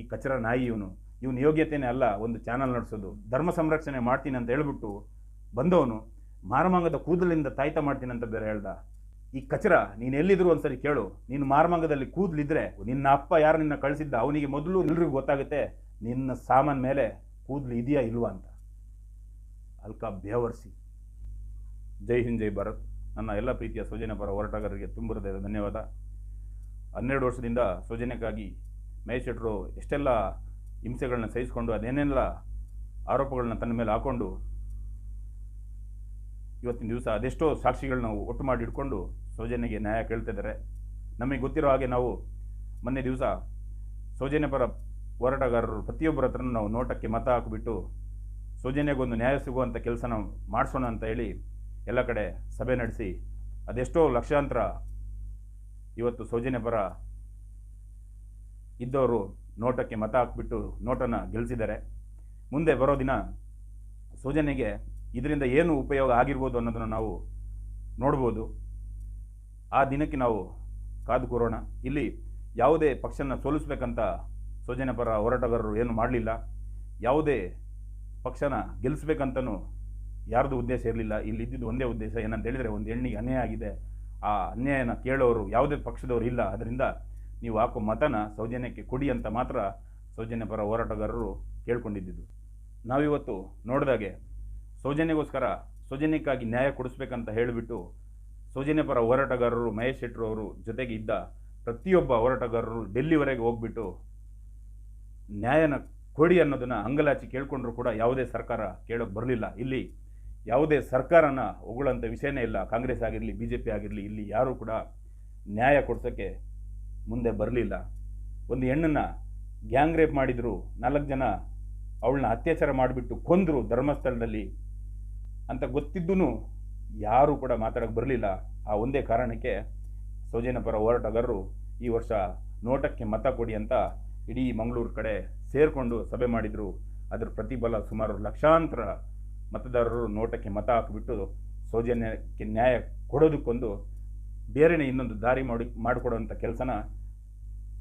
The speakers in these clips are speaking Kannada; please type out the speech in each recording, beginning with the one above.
ಈ ಕಚರ ನಾಯಿ ಇವನು. ಇವನ ಯೋಗ್ಯತೆಯೇ ಅಲ್ಲ, ಒಂದು ಚಾನಲ್ ನಡೆಸೋದು. ಧರ್ಮ ಸಂರಕ್ಷಣೆ ಮಾಡ್ತೀನಿ ಅಂತ ಹೇಳ್ಬಿಟ್ಟು ಬಂದವನು, ಮಾರಮಾಂಗದ ಕೂದಲಿಂದ ತಾಯ್ತ ಮಾಡ್ತೀನಿ ಅಂತ ಬೇರೆ ಹೇಳ್ದ. ಈ ಕಚರ, ನೀನು ಎಲ್ಲಿದ್ರು ಒಂದ್ಸರಿ ಕೇಳು. ನೀನು ಮಾರಮಾಂಗದಲ್ಲಿ ಕೂದಲಿದ್ರೆ, ನಿನ್ನ ಅಪ್ಪ ಯಾರು ನಿನ್ನ ಕಳಿಸಿದ್ದ ಅವನಿಗೆ ಮೊದಲು ಎಲ್ರಿಗೂ ಗೊತ್ತಾಗುತ್ತೆ, ನಿನ್ನ ಸಾಮಾನ್ ಮೇಲೆ ಕೂದಲು ಇದೆಯಾ ಇಲ್ವಾ ಅಂತ. ಅಲ್ಕಾ ಬೇವರ್ಸಿ. ಜೈ ಹಿಂದ್, ಜೈ ಭಾರತ್. ನನ್ನ ಎಲ್ಲ ಪ್ರೀತಿಯ ಸೌಜನ್ಯ ಪರ ಹೋರಾಟಗಾರರಿಗೆ ತುಂಬ ಧನ್ಯವಾದ. ಹನ್ನೆರಡು ವರ್ಷದಿಂದ ಸೌಜನ್ಯಕ್ಕಾಗಿ ಮಹೇಶ್ ಎಷ್ಟೆಲ್ಲ ಹಿಂಸೆಗಳನ್ನ ಸಹಿಸಿಕೊಂಡು ಅದೇನೆಲ್ಲ ಆರೋಪಗಳನ್ನ ತನ್ನ ಮೇಲೆ ಹಾಕೊಂಡು ಇವತ್ತಿನ ದಿವಸ ಅದೆಷ್ಟೋ ಸಾಕ್ಷಿಗಳನ್ನ ಒಟ್ಟು ಮಾಡಿ ಇಟ್ಕೊಂಡು ಸೌಜನ್ಯಗೆ ನ್ಯಾಯ ಕೇಳ್ತಿದ್ದಾರೆ ನಮಗೆ ಗೊತ್ತಿರೋ ಹಾಗೆ ನಾವು ಮೊನ್ನೆ ದಿವಸ ಸೌಜನ್ಯ ಪರ ಹೋರಾಟಗಾರರು ಪ್ರತಿಯೊಬ್ಬರ ಹತ್ರ ನಾವು ನೋಟಕ್ಕೆ ಮತ ಹಾಕಿಬಿಟ್ಟು ಸೌಜನ್ಯಗೊಂದು ನ್ಯಾಯ ಸಿಗುವಂಥ ಕೆಲಸನ ಮಾಡಿಸೋಣ ಅಂತ ಹೇಳಿ ಎಲ್ಲ ಕಡೆ ಸಭೆ ನಡೆಸಿ ಅದೆಷ್ಟೋ ಲಕ್ಷಾಂತರ ಇವತ್ತು ಸೌಜನ್ಯ ಪರ ಇದ್ದವರು ನೋಟಕ್ಕೆ ಮತ ಹಾಕ್ಬಿಟ್ಟು ನೋಟನ್ನು ಗೆಲ್ಲಿಸಿದ್ದಾರೆ ಮುಂದೆ ಬರೋ ದಿನ ಸೂಜನೆಗೆ ಇದರಿಂದ ಏನು ಉಪಯೋಗ ಆಗಿರ್ಬೋದು ಅನ್ನೋದನ್ನು ನಾವು ನೋಡ್ಬೋದು. ಆ ದಿನಕ್ಕೆ ನಾವು ಕಾದು ಕೂರೋಣ. ಇಲ್ಲಿ ಯಾವುದೇ ಪಕ್ಷನ ಸೋಲಿಸ್ಬೇಕಂತ ಸೋಜನೆ ಪರ ಹೋರಾಟಗಾರರು ಏನು ಮಾಡಲಿಲ್ಲ. ಯಾವುದೇ ಪಕ್ಷನ ಗೆಲ್ಲಿಸ್ಬೇಕಂತನೂ ಯಾರ್ದು ಉದ್ದೇಶ ಇರಲಿಲ್ಲ. ಇಲ್ಲಿ ಇದ್ದಿದ್ದು ಒಂದೇ ಉದ್ದೇಶ ಏನಂತ ಹೇಳಿದರೆ ಒಂದು ಹೆಣ್ಣಿಗೆ ಅನ್ಯಾಯ ಆಗಿದೆ. ಆ ಅನ್ಯಾಯನ ಕೇಳೋರು ಯಾವುದೇ ಪಕ್ಷದವರು ಇಲ್ಲ. ಅದರಿಂದ ನೀವು ಹಾಕೋ ಮತನ ಸೌಜನ್ಯಕ್ಕೆ ಕೊಡಿ ಅಂತ ಮಾತ್ರ ಸೌಜನ್ಯ ಪರ ಹೋರಾಟಗಾರರು ಕೇಳ್ಕೊಂಡಿದ್ದಿದ್ದು. ನಾವಿವತ್ತು ನೋಡಿದಾಗೆ ಸೌಜನ್ಯಗೋಸ್ಕರ ಸೌಜನ್ಯಕ್ಕಾಗಿ ನ್ಯಾಯ ಕೊಡಿಸ್ಬೇಕಂತ ಹೇಳಿಬಿಟ್ಟು ಸೌಜನ್ಯ ಪರ ಹೋರಾಟಗಾರರು ಮಹೇಶ್ ಶೆಟ್ಟರು ಅವರು ಜೊತೆಗೆ ಇದ್ದ ಪ್ರತಿಯೊಬ್ಬ ಹೋರಾಟಗಾರರು ಡೆಲ್ಲಿವರೆಗೆ ಹೋಗ್ಬಿಟ್ಟು ನ್ಯಾಯನ ಕೊಡಿ ಅನ್ನೋದನ್ನು ಅಂಗಲಾಚಿ ಕೇಳಿಕೊಂಡ್ರು ಕೂಡ ಯಾವುದೇ ಸರ್ಕಾರ ಕೇಳೋಕೆ ಬರಲಿಲ್ಲ. ಇಲ್ಲಿ ಯಾವುದೇ ಸರ್ಕಾರನ ಹೊಗಳಂಥ ವಿಷಯನೇ ಇಲ್ಲ. ಕಾಂಗ್ರೆಸ್ ಆಗಿರಲಿ ಬಿ ಜೆ ಪಿ ಆಗಿರಲಿ, ಇಲ್ಲಿ ಯಾರೂ ಕೂಡ ನ್ಯಾಯ ಕೊಡ್ಸೋಕ್ಕೆ ಮುಂದೆ ಬರಲಿಲ್ಲ. ಒಂದು ಹೆಣ್ಣನ್ನು ಗ್ಯಾಂಗ್ ರೇಪ್ ಮಾಡಿದರು, ನಾಲ್ಕು ಜನ ಅವಳನ್ನ ಅತ್ಯಾಚಾರ ಮಾಡಿಬಿಟ್ಟು ಕೊಂದರು ಧರ್ಮಸ್ಥಳದಲ್ಲಿ ಅಂತ ಗೊತ್ತಿದ್ದೂ ಯಾರೂ ಕೂಡ ಮಾತಾಡೋಕ್ಕೆ ಬರಲಿಲ್ಲ. ಆ ಒಂದೇ ಕಾರಣಕ್ಕೆ ಸೌಜನ್ಯ ಪರ ಹೋರಾಟಗಾರರು ಈ ವರ್ಷ ನೋಟಕ್ಕೆ ಮತ ಕೊಡಿ ಅಂತ ಇಡೀ ಮಂಗಳೂರು ಕಡೆ ಸೇರಿಕೊಂಡು ಸಭೆ ಮಾಡಿದರು. ಅದರ ಪ್ರತಿಫಲ ಸುಮಾರು ಲಕ್ಷಾಂತರ ಮತದಾರರು ನೋಟಕ್ಕೆ ಮತ ಹಾಕಿಬಿಟ್ಟು ಸೌಜನ್ಯಕ್ಕೆ ನ್ಯಾಯ ಕೊಡೋದಕ್ಕೊಂದು ಬೇರೆನೇ ಇನ್ನೊಂದು ದಾರಿ ಮಾಡಿ ಮಾಡಿಕೊಡುವಂಥ ಕೆಲಸನ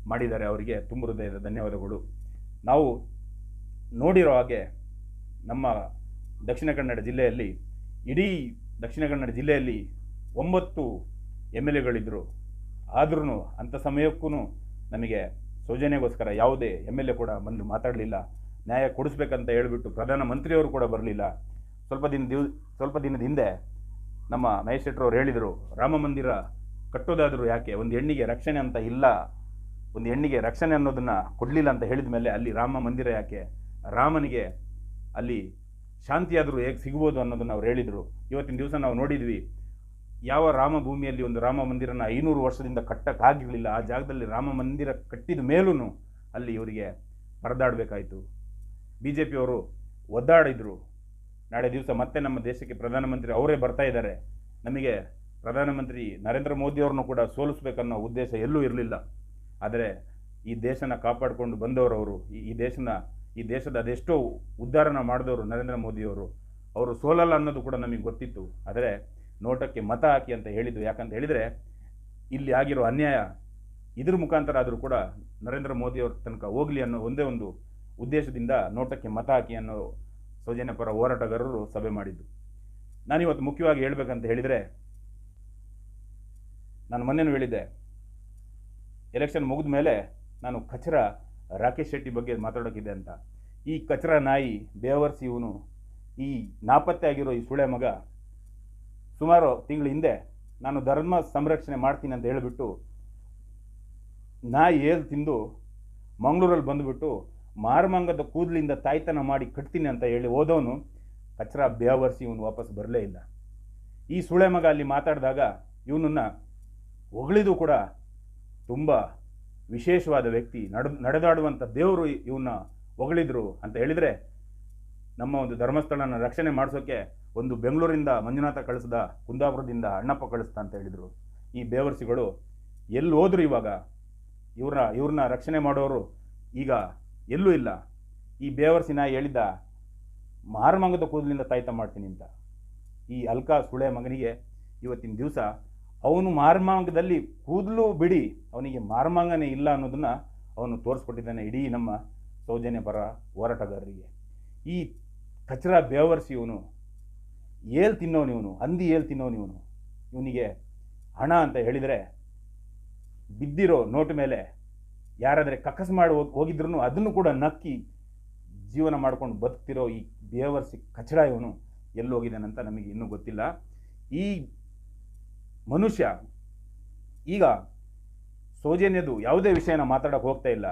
ಮಾಡಿದ್ದಾರೆ ಅವರಿಗೆ ತುಂಬ ಹೃದಯದ ಧನ್ಯವಾದಗಳು. ನಾವು ನೋಡಿರೋ ಹಾಗೆ ನಮ್ಮ ದಕ್ಷಿಣ ಕನ್ನಡ ಜಿಲ್ಲೆಯಲ್ಲಿ, ಇಡೀ ದಕ್ಷಿಣ ಕನ್ನಡ ಜಿಲ್ಲೆಯಲ್ಲಿ ಒಂಬತ್ತು ಎಂ ಎಲ್ ಎಗಳಿದ್ದರು ಆದ್ರೂ ಅಂಥ ಸಮಯಕ್ಕೂ ನಮಗೆ ಸೌಜನ್ಯಗೋಸ್ಕರ ಯಾವುದೇ ಎಂ ಎಲ್ ಎ ಕೂಡ ಬಂದು ಮಾತಾಡಲಿಲ್ಲ. ನ್ಯಾಯ ಕೊಡಿಸ್ಬೇಕಂತ ಹೇಳಿಬಿಟ್ಟು ಪ್ರಧಾನಮಂತ್ರಿಯವರು ಕೂಡ ಬರಲಿಲ್ಲ. ಸ್ವಲ್ಪ ದಿನ ದಿವ್, ಸ್ವಲ್ಪ ದಿನದ ಹಿಂದೆ ನಮ್ಮ ಮಹೇಶ್ ಶೆಟ್ಟರು ಹೇಳಿದರು, ರಾಮ ಮಂದಿರ ಕಟ್ಟೋದಾದರೂ ಯಾಕೆ? ಒಂದು ಹೆಣ್ಣಿಗೆ ರಕ್ಷಣೆ ಅಂತ ಇಲ್ಲ. ಒಂದು ಹೆಣ್ಣಿಗೆ ರಕ್ಷಣೆ ಅನ್ನೋದನ್ನು ಕೊಡಲಿಲ್ಲ ಅಂತ ಹೇಳಿದ ಮೇಲೆ ಅಲ್ಲಿ ರಾಮ ಮಂದಿರ ಯಾಕೆ? ರಾಮನಿಗೆ ಅಲ್ಲಿ ಶಾಂತಿಯಾದರೂ ಹೇಗೆ ಸಿಗ್ಬೋದು ಅನ್ನೋದನ್ನು ಅವ್ರು ಹೇಳಿದರು. ಇವತ್ತಿನ ದಿವಸ ನಾವು ನೋಡಿದ್ವಿ, ಯಾವ ರಾಮ ಭೂಮಿಯಲ್ಲಿ ಒಂದು ರಾಮ ಮಂದಿರನ ಐನೂರು ವರ್ಷದಿಂದ ಕಟ್ಟಕ್ಕಾಗಿರಲಿಲ್ಲ ಆ ಜಾಗದಲ್ಲಿ ರಾಮ ಮಂದಿರ ಕಟ್ಟಿದ ಮೇಲೂ ಅಲ್ಲಿ ಇವರಿಗೆ ಪರದಾಡಬೇಕಾಯಿತು. ಬಿ ಜೆ ಪಿಯವರು ಒದ್ದಾಡಿದರು. ನಾಳೆ ದಿವಸ ಮತ್ತೆ ನಮ್ಮ ದೇಶಕ್ಕೆ ಪ್ರಧಾನಮಂತ್ರಿ ಅವರೇ ಬರ್ತಾ ಇದ್ದಾರೆ. ನಮಗೆ ಪ್ರಧಾನಮಂತ್ರಿ ನರೇಂದ್ರ ಮೋದಿಯವ್ರನ್ನೂ ಕೂಡ ಸೋಲಿಸ್ಬೇಕನ್ನೋ ಉದ್ದೇಶ ಎಲ್ಲೂ ಇರಲಿಲ್ಲ. ಆದರೆ ಈ ದೇಶನ ಕಾಪಾಡಿಕೊಂಡು ಬಂದವರು ಈ ಈ ದೇಶನ, ಈ ದೇಶದ ಅದೆಷ್ಟೋ ಉದ್ಧಾರನ ಮಾಡಿದವರು ನರೇಂದ್ರ ಮೋದಿಯವರು, ಅವರು ಸೋಲಲ್ಲ ಅನ್ನೋದು ಕೂಡ ನಮಗೆ ಗೊತ್ತಿತ್ತು. ಆದರೆ ನೋಟಕ್ಕೆ ಮತ ಹಾಕಿ ಅಂತ ಹೇಳಿದ್ದು ಯಾಕಂತ ಹೇಳಿದರೆ, ಇಲ್ಲಿ ಆಗಿರೋ ಅನ್ಯಾಯ ಇದ್ರ ಮುಖಾಂತರ ಆದರೂ ಕೂಡ ನರೇಂದ್ರ ಮೋದಿಯವ್ರ ತನಕ ಹೋಗಲಿ ಅನ್ನೋ ಒಂದೇ ಒಂದು ಉದ್ದೇಶದಿಂದ ನೋಟಕ್ಕೆ ಮತ ಹಾಕಿ ಅನ್ನೋ ಸೌಜನ್ಯ ಪರ ಹೋರಾಟಗಾರರು ಸಭೆ ಮಾಡಿದ್ದು. ನಾನಿವತ್ತು ಮುಖ್ಯವಾಗಿ ಹೇಳಬೇಕಂತ ಹೇಳಿದರೆ, ನಾನು ಮೊನ್ನೆನೂ ಹೇಳಿದ್ದೆ ಎಲೆಕ್ಷನ್ ಮುಗಿದ ಮೇಲೆ ನಾನು ಕಚರ ರಾಕೇಶ್ ಶೆಟ್ಟಿ ಬಗ್ಗೆ ಮಾತಾಡೋಕ್ಕಿದೆ ಅಂತ. ಈ ಕಚರ ನಾಯಿ ಬೇವರ್ಸಿ ಇವನು ಈ ನಾಪತ್ತೆ ಆಗಿರೋ ಈ ಸುಳೆ ಮಗ ಸುಮಾರು ತಿಂಗಳ ಹಿಂದೆ ನಾನು ಧರ್ಮ ಸಂರಕ್ಷಣೆ ಮಾಡ್ತೀನಿ ಅಂತ ಹೇಳಿಬಿಟ್ಟು ನಾಯಿ ಏದು ತಿಂದು ಮಂಗಳೂರಲ್ಲಿ ಬಂದುಬಿಟ್ಟು ಮಾರ್ಮಂಗದ ಕೂದಲಿಂದ ತಾಯ್ತನ ಮಾಡಿ ಕಟ್ತೀನಿ ಅಂತ ಹೇಳಿ ಓದೋನು ಕಚರ ಬೇವರ್ಸಿ ಇವನು ವಾಪಸ್ ಬರಲೇ ಇಲ್ಲ. ಈ ಸುಳೆ ಮಗ ಅಲ್ಲಿ ಮಾತಾಡಿದಾಗ ಇವನನ್ನು ಹೊಗಳಿದು ಕೂಡ ತುಂಬ ವಿಶೇಷವಾದ ವ್ಯಕ್ತಿ, ನಡೆ ನಡೆದಾಡುವಂಥ ದೇವರು ಇವನ್ನ ಹೊಗಳಿದ್ರು ಅಂತ ಹೇಳಿದರೆ, ನಮ್ಮ ಒಂದು ಧರ್ಮಸ್ಥಳನ ರಕ್ಷಣೆ ಮಾಡಿಸೋಕ್ಕೆ ಒಂದು ಬೆಂಗಳೂರಿಂದ ಮಂಜುನಾಥ ಕಳಿಸ್ದ, ಕುಂದಾಪುರದಿಂದ ಅಣ್ಣಪ್ಪ ಕಳಿಸ್ದ ಅಂತ ಹೇಳಿದರು. ಈ ಬೇವರ್ಸಿಗಳು ಎಲ್ಲಿ ಹೋದ್ರು ಇವಾಗ, ಇವ್ರನ್ನ ಇವ್ರನ್ನ ರಕ್ಷಣೆ ಮಾಡೋರು ಈಗ ಎಲ್ಲೂ ಇಲ್ಲ. ಈ ಬೇವರ್ಸಿನ ಹೇಳಿದ್ದ, ಮಾರಮಂಗದ ಕೂದಲಿಂದ ತಾಯ್ತ ಮಾಡ್ತೀನಿ ಅಂತ. ಈ ಅಲ್ಕಾ ಸುಳೆ ಮಗನಿಗೆ ಇವತ್ತಿನ ದಿವಸ ಅವನು ಮಾರ್ಮಾಂಗದಲ್ಲಿ ಕೂದಲು ಬಿಡಿ, ಅವನಿಗೆ ಮಾರ್ಮಾಂಗನೇ ಇಲ್ಲ ಅನ್ನೋದನ್ನು ಅವನು ತೋರಿಸ್ಕೊಟ್ಟಿದ್ದಾನೆ ಇಡೀ ನಮ್ಮ ಸೌಜನ್ಯ ಪರ ಹೋರಾಟಗಾರರಿಗೆ. ಈ ಕಚರ ಬೇವರ್ಸಿ ಇವನು ಏಲ್ ತಿನ್ನೋನು ಇವನು, ಹಂದಿ ಏಲ್ ತಿನ್ನೋನು ಇವನು. ಇವನಿಗೆ ಹಣ ಅಂತ ಹೇಳಿದರೆ ಬಿದ್ದಿರೋ ನೋಟ್ ಮೇಲೆ ಯಾರಾದರೆ ಕಕ್ಕಸ್ ಮಾಡಿ ಹೋಗ್ ಹೋಗಿದ್ರು ಅದನ್ನು ಕೂಡ ನಕ್ಕಿ ಜೀವನ ಮಾಡ್ಕೊಂಡು ಬದುಕ್ತಿರೋ ಈ ಬೇವರ್ಸಿ ಕಚಡ ಇವನು ಎಲ್ಲೋಗಿದ್ದಾನಂತ ನಮಗೆ ಇನ್ನೂ ಗೊತ್ತಿಲ್ಲ. ಈ ಮನುಷ್ಯ. ಈಗ ಸೌಜನ್ಯದು ಯಾವುದೇ ವಿಷಯನ ಮಾತಾಡೋಕೆ ಹೋಗ್ತಾ ಇಲ್ಲ.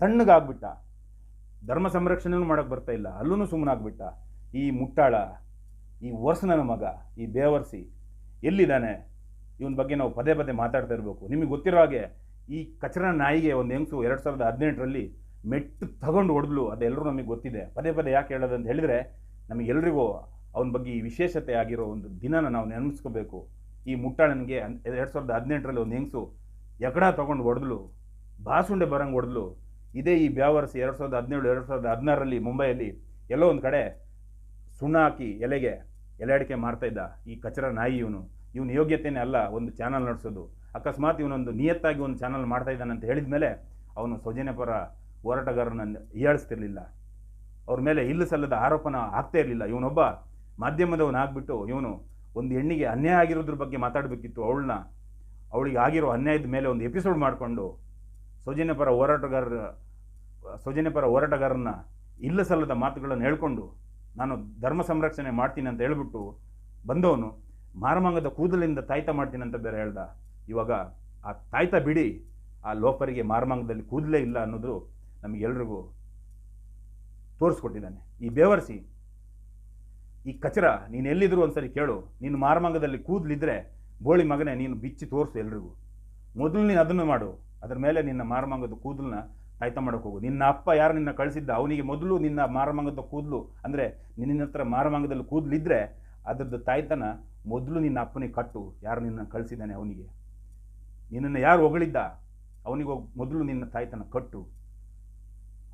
ತಣ್ಣಗಾಗ್ಬಿಟ್ಟ. ಧರ್ಮ ಸಂರಕ್ಷಣೆನೂ ಮಾಡೋಕೆ ಬರ್ತಾ ಇಲ್ಲ. ಅಲ್ಲೂ ಸುಮ್ಮನಾಗ್ಬಿಟ್ಟ ಈ ಮುಟ್ಟಾಳ, ಈ ವರ್ಷನ ಮಗ, ಈ ಬೇವರ್ಸಿ ಎಲ್ಲಿದ್ದಾನೆ? ಇವನ ಬಗ್ಗೆ ನಾವು ಪದೇ ಪದೇ ಮಾತಾಡ್ತಾ ಇರಬೇಕು. ನಿಮಗೆ ಗೊತ್ತಿರೋ ಹಾಗೆ ಈ ಕಚರ ನಾಯಿಗೆ ಒಂದು ಹೆಂಗಸು ಎರಡು ಸಾವಿರದ ಹದಿನೆಂಟರಲ್ಲಿ ಮೆಟ್ಟು ತಗೊಂಡು ಹೊಡೆದ್ಲು. ಅದೆಲ್ಲರೂ ನಮಗೆ ಗೊತ್ತಿದೆ. ಪದೇ ಪದೇ ಯಾಕೆ ಹೇಳೋದಂತ ಹೇಳಿದರೆ ನಮಗೆಲ್ಲರಿಗೂ ಅವನ ಬಗ್ಗೆ ಈ ವಿಶೇಷತೆ ಆಗಿರೋ ಒಂದು ದಿನನ ನಾವು ನೆನಪಿಸ್ಕೋಬೇಕು. ಈ ಮುಟ್ಟಾಳನಿಗೆ ಎರಡು ಸಾವಿರದ ಹದಿನೆಂಟರಲ್ಲಿ ಒಂದು ಹೆಂಗಸು ಎಕಡ ತೊಗೊಂಡು ಹೊಡೆದ್ಲು, ಬಾಸುಂಡೆ ಬರಂಗೆ ಹೊಡೆದ್ಲು. ಇದೇ ಈ ಬ್ಯಾವರ್ಸ್ ಎರಡು ಸಾವಿರದ ಹದಿನೇಳು, ಎರಡು ಸಾವಿರದ ಹದಿನಾರರಲ್ಲಿ ಮುಂಬೈಯಲ್ಲಿ ಎಲ್ಲೋ ಒಂದು ಕಡೆ ಸುಣ್ಣ ಹಾಕಿ ಎಲೆಗೆ ಎಲೆ ಅಡಿಕೆ ಮಾಡ್ತಾಯಿದ್ದ ಈ ಕಚರ ನಾಯಿ ಇವನು. ಇವನ ಯೋಗ್ಯತೆಯೇ ಅಲ್ಲ ಒಂದು ಚಾನಲ್ ನಡೆಸೋದು. ಅಕಸ್ಮಾತ್ ಇವನೊಂದು ನಿಯತ್ತಾಗಿ ಒಂದು ಚಾನಲ್ ಮಾಡ್ತಾ ಇದ್ದಾನೆ ಅಂತ ಹೇಳಿದ ಮೇಲೆ ಅವನು ಸೌಜನ್ಯ ಪರ ಹೋರಾಟಗಾರರನ್ನ ಹೀಯಾಳಿಸ್ತಿರ್ಲಿಲ್ಲ ಅವ್ರ ಮೇಲೆ ಇಲ್ಲ ಸಲ್ಲದ ಆರೋಪನ ಆಗ್ತಾ ಇರಲಿಲ್ಲ. ಇವನೊಬ್ಬ ಮಾಧ್ಯಮದವನಾಗ್ಬಿಟ್ಟು ಇವನು ಒಂದು ಹೆಣ್ಣಿಗೆ ಅನ್ಯಾಯ ಆಗಿರೋದ್ರ ಬಗ್ಗೆ ಮಾತಾಡಬೇಕಿತ್ತು ಅವಳನ್ನ. ಅವಳಿಗೆ ಆಗಿರೋ ಅನ್ಯಾಯದ ಮೇಲೆ ಒಂದು ಎಪಿಸೋಡ್ ಮಾಡಿಕೊಂಡು ಸೌಜನ್ಯ ಪರ ಹೋರಾಟಗಾರರ ಸೌಜನ್ಯ ಪರ ಇಲ್ಲ ಸಲ್ಲದ ಮಾತುಗಳನ್ನು ಹೇಳ್ಕೊಂಡು ನಾನು ಧರ್ಮ ಸಂರಕ್ಷಣೆ ಮಾಡ್ತೀನಿ ಅಂತ ಹೇಳ್ಬಿಟ್ಟು ಬಂದವನು. ಮಾರಮಾಂಗದ ಕೂದಲಿಂದ ತಾಯ್ತ ಮಾಡ್ತೀನಿ ಅಂತ ಬೇರೆ ಹೇಳ್ದ. ಇವಾಗ ಆ ತಾಯ್ತ ಬಿಡಿ, ಆ ಲೋಪರಿಗೆ ಮಾರಮಾಂಗದಲ್ಲಿ ಕೂದಲೇ ಇಲ್ಲ ಅನ್ನೋದು ನಮಗೆಲ್ರಿಗೂ ತೋರಿಸ್ಕೊಟ್ಟಿದ್ದಾನೆ. ಈ ಬೇವರ್ಸಿ ಈ ಕಚರ ನೀನು ಎಲ್ಲಿದ್ರು ಒಂದ್ಸರಿ ಕೇಳು. ನೀನು ಮಾರಮಾಂಗದಲ್ಲಿ ಕೂದಲಿದ್ರೆ ಬೋಳಿ ಮಗನೇ ನೀನು ಬಿಚ್ಚಿ ತೋರಿಸು ಎಲ್ರಿಗೂ. ಮೊದಲು ನೀನು ಅದನ್ನು ಮಾಡು. ಅದ್ರ ಮೇಲೆ ನಿನ್ನ ಮಾರಮಂಗದ ಕೂದಲನ್ನ ತಾಯ್ತ ಮಾಡೋಕೆ ಹೋಗು. ನಿನ್ನ ಅಪ್ಪ ಯಾರು ನಿನ್ನ ಕಳಿಸಿದ್ದ? ಅವನಿಗೆ ಮೊದಲು ನಿನ್ನ ಮಾರಮಾಂಗದ ಕೂದಲು, ಅಂದರೆ ನಿನ್ನ ಹತ್ರ ಮಾರಮಾಂಗದಲ್ಲಿ ಕೂದಲಿದ್ರೆ ಅದರದ್ದು ತಾಯ್ತನ ಮೊದಲು ನಿನ್ನ ಅಪ್ಪನಿಗೆ ಕಟ್ಟು. ಯಾರು ನಿನ್ನ ಕಳಿಸಿದ್ದಾನೆ ಅವನಿಗೆ? ನಿನ್ನನ್ನು ಯಾರು ಹೊಗಳಿದ್ದ? ಅವನಿಗೆ ಮೊದಲು ನಿನ್ನ ತಾಯ್ತನ ಕಟ್ಟು.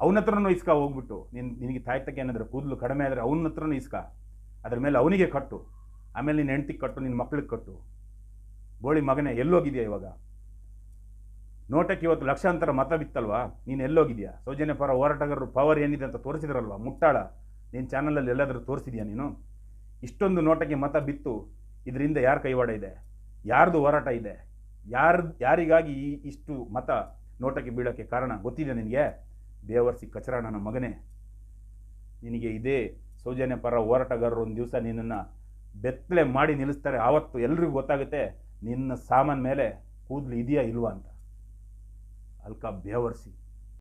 ಅವನ ಹತ್ರನೂ ಇಸ್ಕ ಹೋಗ್ಬಿಟ್ಟು. ನಿನ್ನ ನಿನಗೆ ತಾಯ್ತಕ್ಕೆ ಏನಾದರೂ ಕೂದಲು ಕಡಿಮೆ ಆದರೆ ಅವನ ಹತ್ರನೂ ಇಸ್ಕ. ಅದ್ರ ಮೇಲೆ ಅವನಿಗೆ ಕಟ್ಟು. ಆಮೇಲೆ ನಿನ್ನ ಹೆಂಡ್ತಿಗೆ ಕಟ್ಟು, ನಿನ್ನ ಮಕ್ಳಿಗೆ ಕಟ್ಟು. ಬೋಳಿ ಮಗನೇ, ಎಲ್ಲೋಗಿದೆಯಾ ಇವಾಗ? ನೋಟಕ್ಕೆ ಇವತ್ತು ಲಕ್ಷಾಂತರ ಮತ ಬಿತ್ತಲ್ವಾ? ನೀನು ಎಲ್ಲೋಗಿದೆಯಾ? ಸೌಜನ್ಯ ಪರ ಹೋರಾಟಗಾರರು ಪವರ್ ಏನಿದೆ ಅಂತ ತೋರಿಸಿದ್ರಲ್ವಾ? ಮುಟ್ಟಾಳ. ನಿನ್ನ ಚಾನಲಲ್ಲಿ ಎಲ್ಲಾದರೂ ತೋರಿಸಿದ್ಯಾ ನೀನು? ಇಷ್ಟೊಂದು ನೋಟಕ್ಕೆ ಮತ ಬಿತ್ತು, ಇದರಿಂದ ಯಾರ ಕೈವಾಡ ಇದೆ? ಯಾರ್ದು ಹೋರಾಟ ಇದೆ? ಯಾರು, ಯಾರಿಗಾಗಿ ಈ ಇಷ್ಟು ಮತ ನೋಟಕ್ಕೆ ಬೀಳೋಕ್ಕೆ ಕಾರಣ ಗೊತ್ತಿದೆ ನಿನಗೆ? ದೇವರ್ಸಿ ಕಚರಾಣನ ನನ್ನ ಮಗನೇ. ನಿನಗೆ ಇದೇ ಸೌಜನ್ಯ ಪರ ಹೋರಾಟಗಾರರು ಒಂದು ದಿವಸ ನಿನ್ನನ್ನು ಬೆತ್ತಲೆ ಮಾಡಿ ನಿಲ್ಲಿಸ್ತಾರೆ. ಆವತ್ತು ಎಲ್ರಿಗೂ ಗೊತ್ತಾಗುತ್ತೆ ನಿನ್ನ ಸಾಮಾನ್ ಮೇಲೆ ಕೂದಲು ಇದೆಯಾ ಇಲ್ವಾ ಅಂತ. ಅಲ್ಕ ಬೇವರ್ಸಿ.